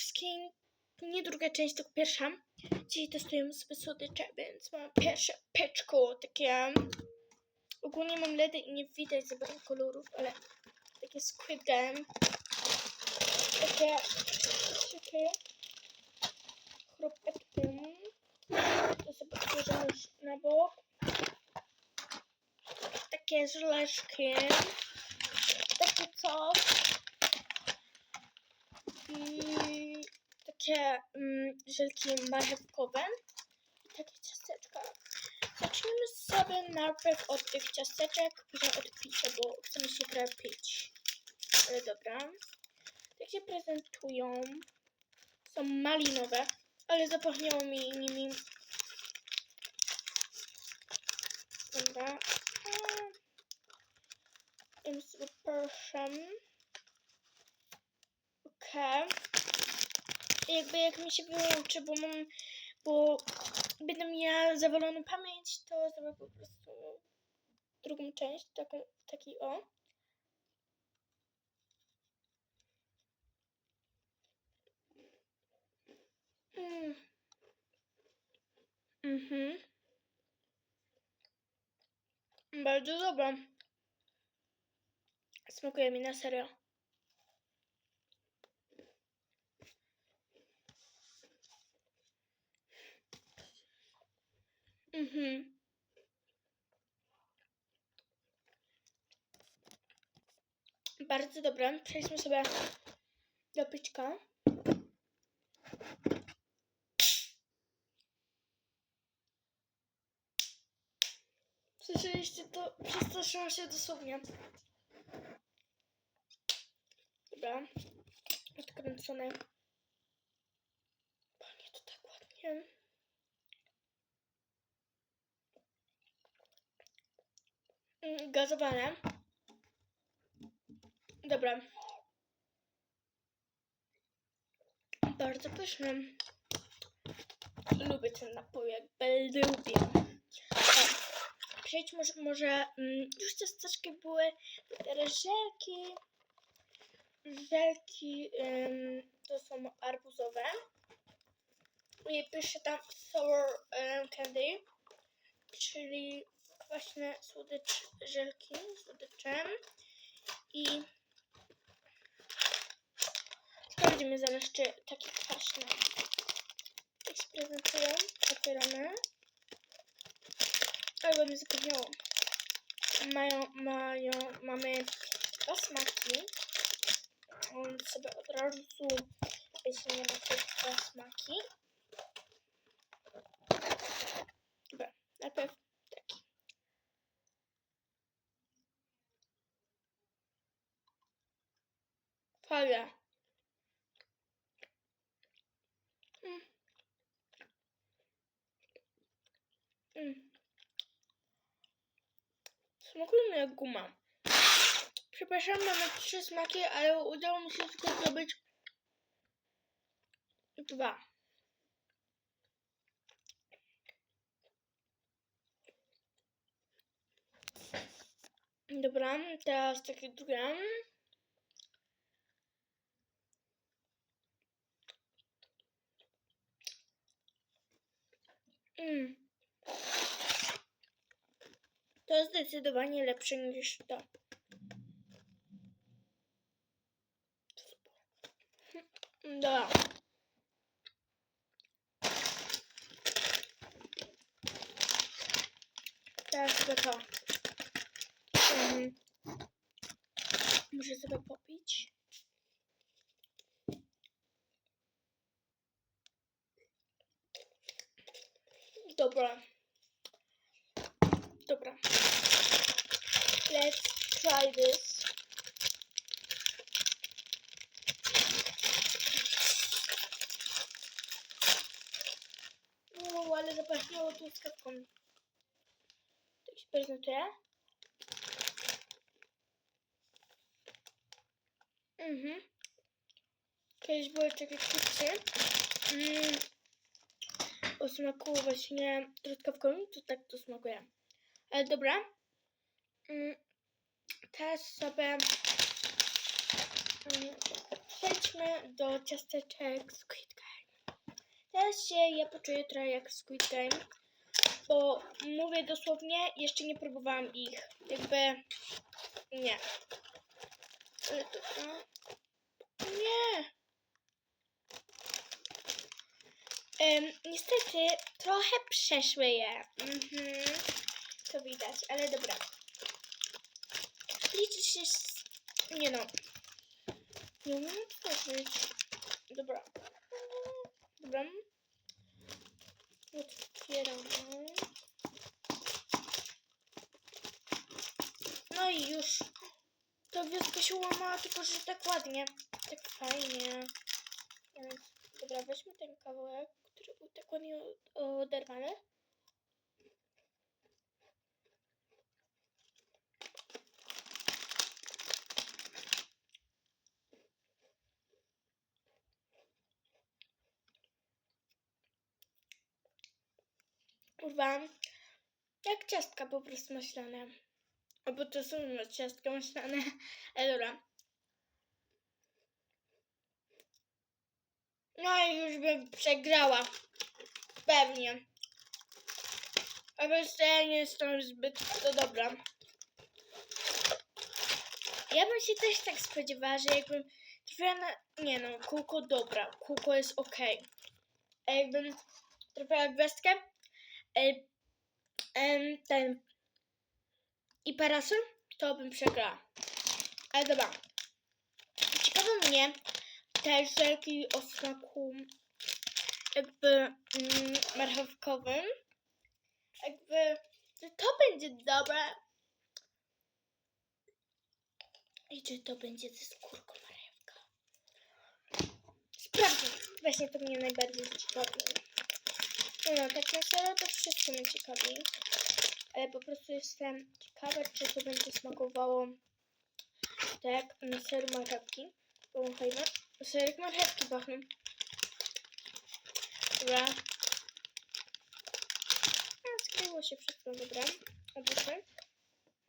wszystkim nie druga część, tylko pierwsza. Dzisiaj testujemy sobie słodycze, więc mam pierwsze peczko, takie... Ogólnie mam LEDy i nie widać za bardzo kolorów, ale takie Squid Game. Takie... Takie... Chropetki. To sobie już na bok. Takie żeleczki. Takie coś. I takie mm, żelki marchewkowe. I takie ciasteczka. Zacznijmy sobie najpierw od tych ciasteczek, później od picia, bo chcemy się trochę pić. Ale dobra. Tak się prezentują. Są malinowe, ale zapachniało mi nimi. Dobra. Jem sobie. Okej. I Jakby jak mi się wyłączy, bo mam, bo będę miała zawaloną pamięć, to zrobię po prostu drugą część, taką, taki o. Mm. Mhm. Bardzo dobra. Smakuje mi na serio. Mhm. Bardzo dobre. Przejdźmy sobie do pićka. Słyszeliście to? Przestraszyłam się dosłownie. Dobra. Odkręcone. Panie, to tak ładnie. Gazowane. Dobra. Bardzo pyszne. Lubię ten napój, jakby lubię. Tak. Przejdźmy może, może mm, już ciasteczki były, teraz żelki. Żelki to są arbuzowe. I pisze tam sour ym, candy, czyli kwaśne słodycz, żelki z słodyczem. I sprawdzimy zaraz, czy takie kwaśne. Prezentują, otwieramy. Ale ładnie zapomniało. Mają, mają, mamy dwa smaki. On sobie od razu weźmiemy te dwa smaki. Dobra, najpierw Fajne. Mm. Mm. Smakują jak guma. Przepraszam, mamy trzy smaki, ale udało mi się tylko zrobić dwa. Dobra, teraz takie drugie. Mm. To zdecydowanie lepsze niż to. Dobra. Teraz sobie to. Mhm. Muszę sobie popić. Dobra. Dobra. Let's try this. O, ale zapachniało truskawką. Tak się prezentuje. Mhm. Kiedyś były takie chipsy. Mm. Smaku właśnie truskawkowym, to tak to smakuje. Ale dobra. Mm. Teraz sobie mm, przejdźmy do ciasteczek Squid Game. Teraz się ja poczuję trochę jak Squid Game, bo mówię dosłownie, jeszcze nie próbowałam ich. Jakby nie. Nie. Em, niestety trochę przeszły je. Mhm. To widać, ale dobra. Liczy się z... Nie no. Nie umiem otworzyć. Dobra. Dobra. Otwieramy. No i już. Ta wioska się łamała, tylko że tak ładnie. Tak fajnie. Więc, dobra, weźmy ten kawałek, który był tak ładnie oderwany. Urwałam jak ciastka po prostu maślane. Albo to są ciastka maślane. Ale dobra. No i już bym przegrała. Pewnie. A tego ja nie jestem zbyt to dobra. Ja bym się też tak spodziewała, że jakbym trafiła na... Nie no, kółko dobra. Kółko jest okej. A jakbym trafiła gwiazdkę, e, em, ten i parasol, to bym przegrała. Ale dobra. Ciekawe mnie te żelki o smaku jakby mm, marchewkowym. Jakby to będzie dobre. I czy to będzie ze skórką marchewka. Sprawdzę. Właśnie to mnie najbardziej ciekawi. No, tak na serio to wszystko mnie ciekawi. Ale po prostu jestem ciekawa, czy to będzie smakowało tak na ser marchewki. Pomachajmy. Serek marchewki pachną. Dobra. A, skleiło się wszystko, dobra. Obuchy.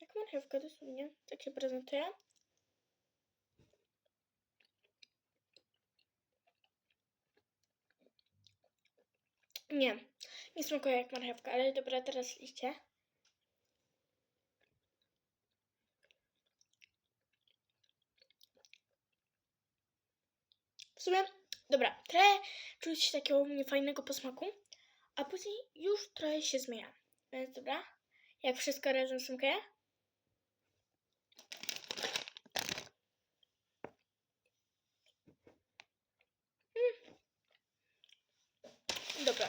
Jak marchewka dosłownie. Tak się prezentuje. Nie, nie smakuje jak marchewka, ale dobra, teraz liście. W sumie, dobra, trochę czuć takiego niefajnego posmaku, a później już trochę się zmienia. Więc dobra, jak wszystko razem smakuje? Mm. Dobra.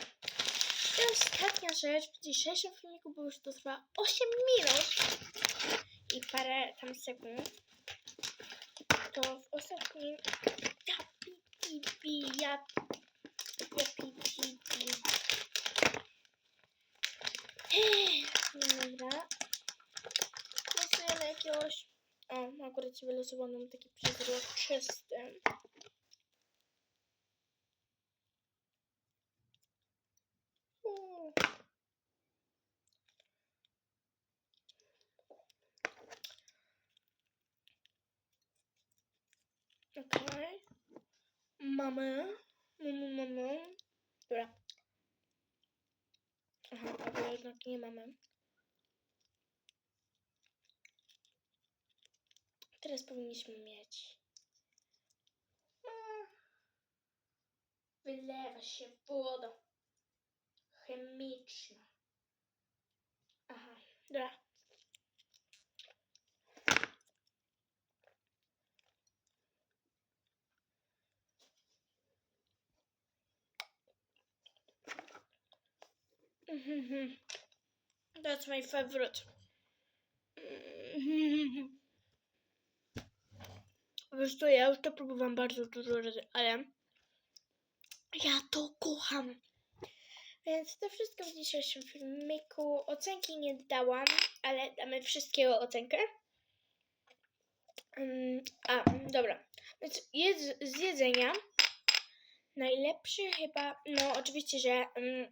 I ostatnia rzecz w dzisiejszym filmiku, bo już to trwa 8 minut i parę tam sekund. To w ostatnim pipi yap yapi pipi. Dobra. Losujemy jakiegoś. O, akurat ci wylosowano taki przezroczysty. Uuu. Mamy. Mamy, mamy. Dobra. Aha, ale jednak nie mamy. Teraz powinniśmy mieć. Wylewa się woda chemiczna. Aha, dobra. That's my favorite. Wiesz co, ja już to próbowałam bardzo dużo razy, ale ja to kocham. Więc to wszystko w dzisiejszym filmiku. Ocenki nie dałam, ale damy wszystkiego ocenkę. Mm, a, dobra. Więc jedz, z jedzenia najlepszy chyba, no oczywiście, że mm,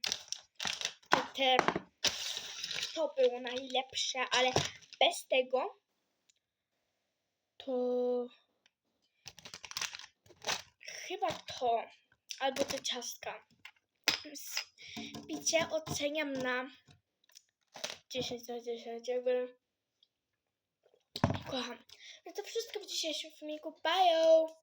to było najlepsze, ale bez tego to chyba to, albo te ciastka. Picie oceniam na 10 na 10, jakby kocham. No to wszystko w dzisiejszym filmiku. Bye!